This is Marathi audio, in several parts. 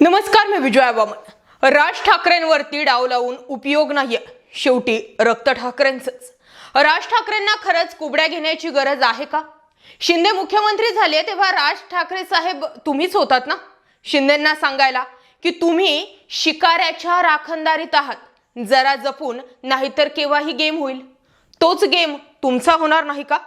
नमस्कार मी विजय वामन राज ठाकरेंवरती डाव लावून उपयोग नाहीये. शेवटी रक्त ठाकरेंचंच. राज ठाकरेंना खरंच कुबड्या घेण्याची गरज आहे का? शिंदे मुख्यमंत्री झाले तेव्हा राज ठाकरे साहेब तुम्हीच होतात ना? शिंदेंना सांगायला की तुम्ही शिकाऱ्याच्या राखणदारीत आहात. जरा जपून नाहीतर केव्हाही गेम होईल. तोच गेम तुमचा होणार नाही का?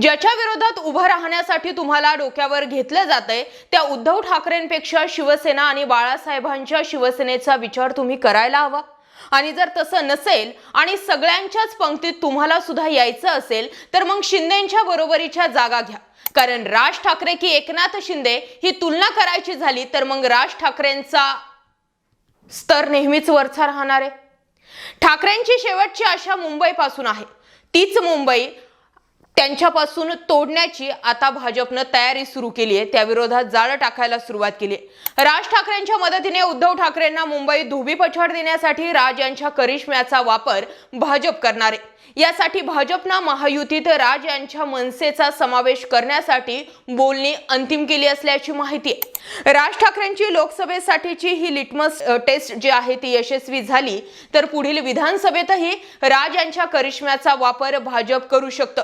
ज्याच्या विरोधात उभं राहण्यासाठी तुम्हाला डोक्यावर घेतलं जातंय त्या उद्धव ठाकरेंपेक्षा शिवसेना आणि बाळासाहेबांच्या शिवसेनेचा विचार तुम्ही करायला हवा. आणि जर तसं नसेल आणि सगळ्यांच्याच पंक्तीत तुम्हाला सुद्धा यायचं असेल तर मग शिंदेच्या बरोबरीच्या जागा घ्या. कारण राज ठाकरे की एकनाथ शिंदे ही तुलना करायची झाली तर मग राज ठाकरेंचा स्तर नेहमीच वरचा राहणार आहे. ठाकरेंची शेवटची आशा मुंबईपासून आहे. तीच मुंबई त्यांच्यापासून तोडण्याची आता भाजपनं तयारी सुरू केली आहे. त्याविरोधात जाळं टाकायला सुरुवात केली आहे. राज ठाकरेंच्या मदतीने उद्धव ठाकरेंना मुंबईत धोबी पछाड देण्यासाठी राज यांच्या करिश्म्याचा वापर भाजप करणार आहे. यासाठी भाजपनं महायुतीत राज यांच्या मनसेचा समावेश करण्यासाठी बोलणी अंतिम केली असल्याची माहिती आहे. राज ठाकरेंची लोकसभेसाठीची ही लिटमस टेस्ट जी आहे ती यशस्वी झाली तर पुढील विधानसभेतही राज यांच्या करिश्म्याचा वापर भाजप करू शकतं.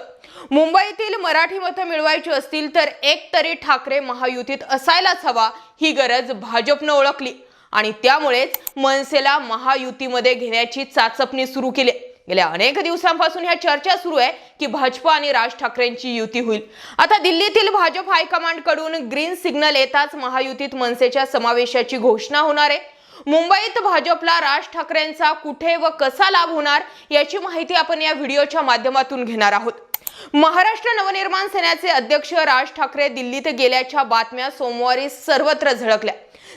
मुंबईतील मराठी मतं मिळवायची असतील तर एक तरी ठाकरे महायुतीत असायलाच हवा ही गरज भाजपनं ओळखली. आणि त्यामुळेच मनसेला महायुतीमध्ये घेण्याची चाचपणी सुरू केली. गेल्या अनेक दिवसांपासून ह्या चर्चा सुरू आहे की भाजपा आणि राज ठाकरेंची युती होईल. आता दिल्लीतील भाजप हायकमांडकडून ग्रीन सिग्नल येताच महायुतीत मनसेच्या समावेशाची घोषणा होणार आहे. मुंबईत भाजपला राज ठाकरेंचा कुठे व कसा लाभ होणार याची माहिती आपण या व्हिडिओच्या माध्यमातून घेणार आहोत. महाराष्ट्र नवनिर्माण सेनेचे अध्यक्ष राज ठाकरे दिल्लीत गेल्याच्या बातम्या सोमवारी सर्वत्र झळकल्या.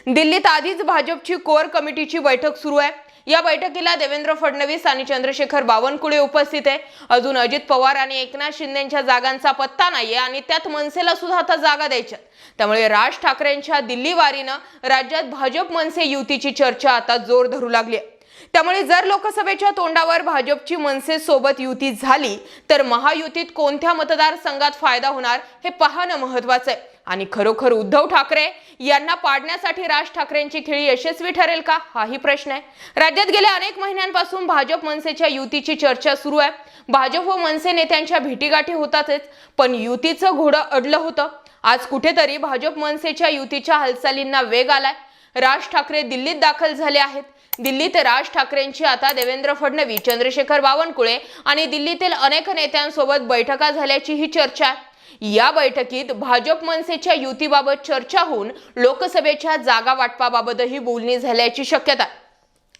दिल्लीत आधीच भाजपची कोर कमिटीची बैठक सुरू आहे. या बैठकीला देवेंद्र फडणवीस आणि चंद्रशेखर बावनकुळे उपस्थित आहे. अजून अजित पवार आणि एकनाथ शिंदेच्या जागांचा पत्ता नाहीये आणि त्यात मनसेला सुद्धा आता जागा द्यायच्या त्यामुळे राज ठाकरेंच्या दिल्ली वारीनं राज्यात भाजप मनसे युतीची चर्चा आता जोर धरू लागली आहे. त्यामुळे जर लोकसभेच्या तोंडावर भाजपची मनसे सोबत युती झाली तर महायुतीत कोणत्या मतदारसंघात फायदा होणार हे पाहणं महत्वाचं आहे. आणि खरोखर उद्धव ठाकरे यांना पाडण्यासाठी राज ठाकरेंची खेळी यशस्वी ठरेल का? हाही प्रश्न आहे. राज्यात गेल्या अनेक महिन्यांपासून भाजप मनसेच्या युतीची चर्चा सुरू आहे. भाजप व मनसे नेत्यांच्या भेटीगाठी होतातच पण युतीचं घोडं अडलं होतं. आज कुठेतरी भाजप मनसेच्या युतीच्या हालचालींना वेग आलाय. राज ठाकरे दिल्लीत दाखल झाले आहेत. दिल्लीत राज ठाकरेंची आता देवेंद्र फडणवीस चंद्रशेखर बावनकुळे आणि दिल्लीतील अनेक नेत्यांसोबत बैठका झाल्याची ही चर्चा आहे. या बैठकीत भाजप मनसेच्या युतीबाबत चर्चा होऊन लोकसभेच्या जागा वाटपाबाबतही बोलणी झाल्याची शक्यता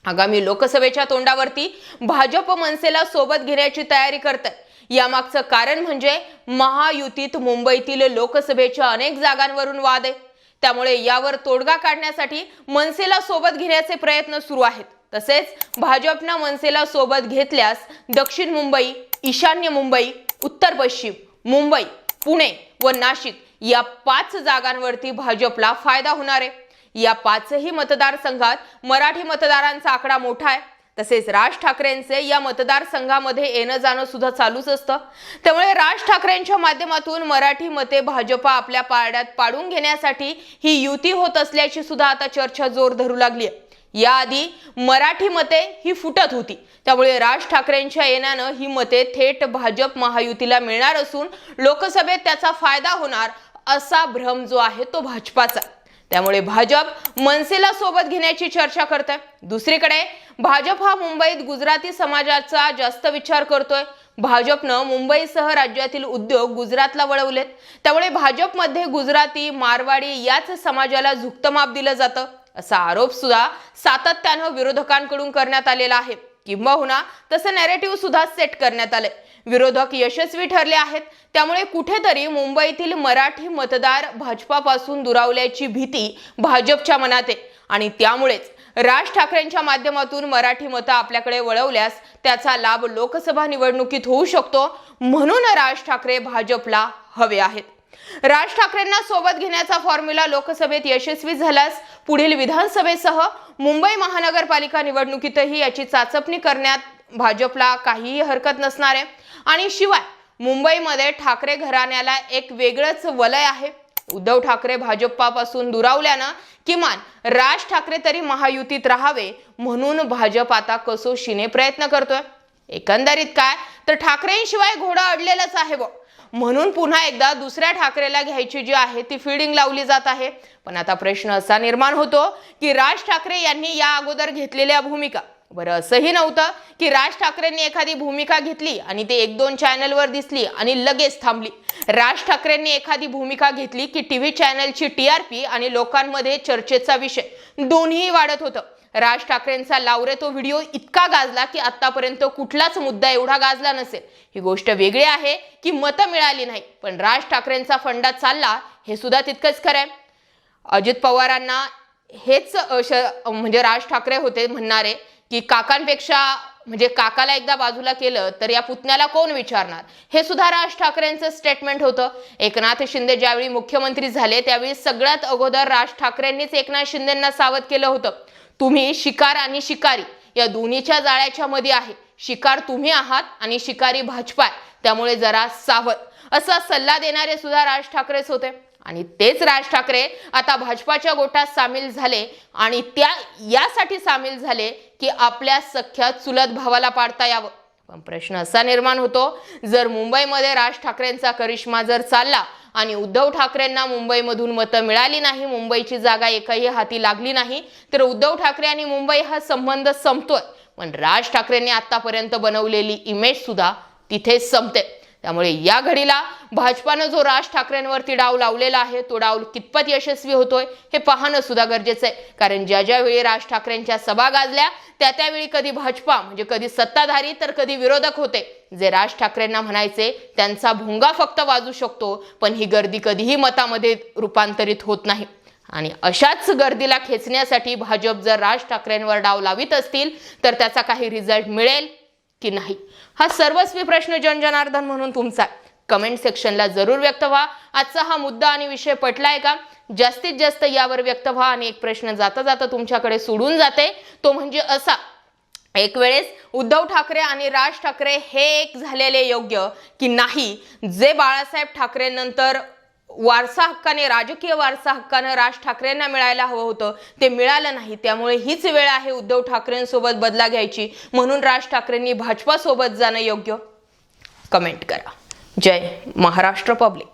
आगामी लोकसभेच्या तोंडावरती भाजप मनसेला सोबत घेण्याची तयारी करत यामागचं कारण म्हणजे महायुतीत मुंबईतील लोकसभेच्या अनेक जागांवरून वाद आहे. त्यामुळे यावर तोडगा काढण्यासाठी मनसेला सोबत घेण्याचे प्रयत्न सुरू आहेत. तसेच भाजपनं मनसेला सोबत घेतल्यास दक्षिण मुंबई ईशान्य मुंबई उत्तर पश्चिम मुंबई पुणे व नाशिक या पाच जागांवरती भाजपला फायदा होणार आहे. या पाचही मतदारसंघात मराठी मतदारांचा आकडा मोठा आहे. तसेच राज ठाकरेंचे या मतदारसंघामध्ये येणं जाणं सुद्धा चालूच असतं. त्यामुळे राज ठाकरेंच्या माध्यमातून मराठी मते भाजपा आपल्या पारड्यात पाडून घेण्यासाठी ही युती होत असल्याची सुद्धा आता चर्चा जोर धरू लागली आहे याआधी मराठी मते ही फुटत होती. त्यामुळे राज ठाकरेंच्या येण्यानं ही मते थेट भाजप महायुतीला मिळणार असून लोकसभेत त्याचा फायदा होणार असा भ्रम जो आहे तो भाजपाचा. त्यामुळे भाजप मनसेला सोबत घेण्याची चर्चा करत आहे दुसरीकडे भाजप हा मुंबईत गुजराती समाजाचा जास्त विचार करतोय. भाजपनं मुंबईसह राज्यातील उद्योग गुजरातला वळवलेत. त्यामुळे भाजपमध्ये गुजराती मारवाडी याच समाजाला झुकतं माप दिलं जातं असा आरोप सुद्धा सातत्यानं विरोधकांकडून करण्यात आलेला आहे. किंबहुना तसं नॅरेटिव्ह सुद्धा सेट करण्यात आलंय. विरोधक यशस्वी ठरले आहेत. त्यामुळे कुठेतरी मुंबईतील मराठी मतदार भाजपापासून दुरावल्याची भीती भाजपच्या मनात. आहे आणि त्यामुळेच राज ठाकरेंच्या माध्यमातून मराठी मतं आपल्याकडे वळवल्यास त्याचा लाभ लोकसभा निवडणुकीत होऊ शकतो. म्हणून राज ठाकरे भाजपला हवे आहेत. राज ठाकरेंना सोबत घेण्याचा फॉर्म्युला लोकसभेत यशस्वी झाल्यास पुढील विधानसभेसह मुंबई महानगरपालिका निवडणुकीतही याची चाचपणी करण्यात भाजपला काहीही हरकत नसणार. आहे आणि शिवाय मुंबईमध्ये ठाकरे घराण्याला एक वेगळंच वलय आहे. उद्धव ठाकरे भाजपापासून दुरावल्यानं किमान राज ठाकरे तरी महायुतीत राहावे म्हणून भाजप आता कसोशीने प्रयत्न करतोय. एकंदरीत काय? तर ठाकरेंशिवाय घोडा अडलेलाच आहे बघ म्हणून पुन्हा एकदा दुसऱ्या ठाकरेला घ्यायची जी आहे ती फिल्डिंग लावली जात आहे. पण आता प्रश्न असा निर्माण होतो की राज ठाकरे यांनी या अगोदर घेतलेल्या भूमिका बरं असंही नव्हतं की राज ठाकरेंनी एखादी भूमिका घेतली आणि ते एक दोन चॅनलवर दिसली आणि लगेच थांबली. राज ठाकरेंनी एखादी भूमिका घेतली की टी व्ही चॅनलची टी आर पी आणि लोकांमध्ये चर्चेचा विषय दोन्ही वाढत होतं. राज ठाकरेंचा लावरे तो व्हिडिओ इतका गाजला की आतापर्यंत कुठलाच मुद्दा एवढा गाजला नसेल. ही गोष्ट वेगळी आहे की मतं मिळाली नाही पण राज ठाकरेंचा फंडा चालला हे सुद्धा तितकंच खरं आहे. अजित पवारांना हेच श- म्हणजे राज ठाकरे होते म्हणणारे की काकांपेक्षा म्हणजे काकाला एकदा बाजूला केलं तर या पुतण्याला कोण विचारणार? हे सुद्धा राज ठाकरेंचं स्टेटमेंट होतं. एकनाथ शिंदे ज्यावेळी मुख्यमंत्री झाले त्यावेळी सगळ्यात अगोदर राज ठाकरेंनीच एकनाथ शिंदेंना सावध केलं होतं. तुम्ही शिकार आणि शिकारी या दोन्हीच्या जाळ्याच्या मध्ये आहे. शिकार तुम्ही आहात आणि शिकारी भाजपा आहे त्यामुळे जरा सावध. असा सल्ला देणारे सुद्धा राज ठाकरेच होते. आणि तेच राज ठाकरे आता भाजपाच्या गोटात सामील झाले आणि त्या यासाठी सामील झाले की आपल्या सख्या चुलत भावाला पाडता यावं. पण प्रश्न असा निर्माण होतो जर मुंबईमध्ये राज ठाकरेंचा करिश्मा जर चालला आणि उद्धव ठाकरेंना मुंबईमधून मतं मिळाली नाही मुंबईची जागा एकही हाती लागली नाही तर उद्धव ठाकरे आणि मुंबई हा संबंध संपतोय. पण राज ठाकरेंनी आतापर्यंत बनवलेली इमेज सुद्धा तिथेच संपते. त्यामुळे या घडीला भाजपानं जो राज ठाकरेंवरती डाव लावलेला आहे तो डाव कितपत यशस्वी होतोय हे पाहणं सुद्धा गरजेचं आहे. कारण ज्या ज्यावेळी राज ठाकरेंच्या सभा गाजल्या त्या त्यावेळी कधी भाजपा म्हणजे कधी सत्ताधारी तर कधी विरोधक होते. जे राज ठाकरेंना म्हणायचे त्यांचा भोंगा फक्त वाजू शकतो पण ही गर्दी कधीही मतामध्ये रूपांतरित होत नाही. आणि अशाच गर्दीला खेचण्यासाठी भाजप जर राज ठाकरेंवर डाव लावित असतील तर त्याचा काही रिझल्ट मिळेल. की नाही. हा सर्वस्वी प्रश्न जनजनार्दन म्हणून तुमचा कमेंट सेक्शनला जरूर व्यक्त व्हा. आजचा हा मुद्दा आणि विषय पटलाय का? जास्तीत जास्त यावर व्यक्त व्हा आणि एक प्रश्न जाता जाता तुमच्याकडे सोडून जाते. तो म्हणजे असा. एक वेळेस उद्धव ठाकरे आणि राज ठाकरे हे एक झालेले योग्य की नाही? जे बाळासाहेब ठाकरे नंतर वारसा हक्काने राजकीय वारसा हक्कानं राज ठाकरेंना मिळायला हवं होतं. ते मिळालं नाही. त्यामुळे हीच वेळ आहे उद्धव ठाकरेंसोबत बदला घ्यायची. म्हणून राज ठाकरेंनी भाजपासोबत जाणं योग्य. कमेंट करा. जय महाराष्ट्र पब्लिक.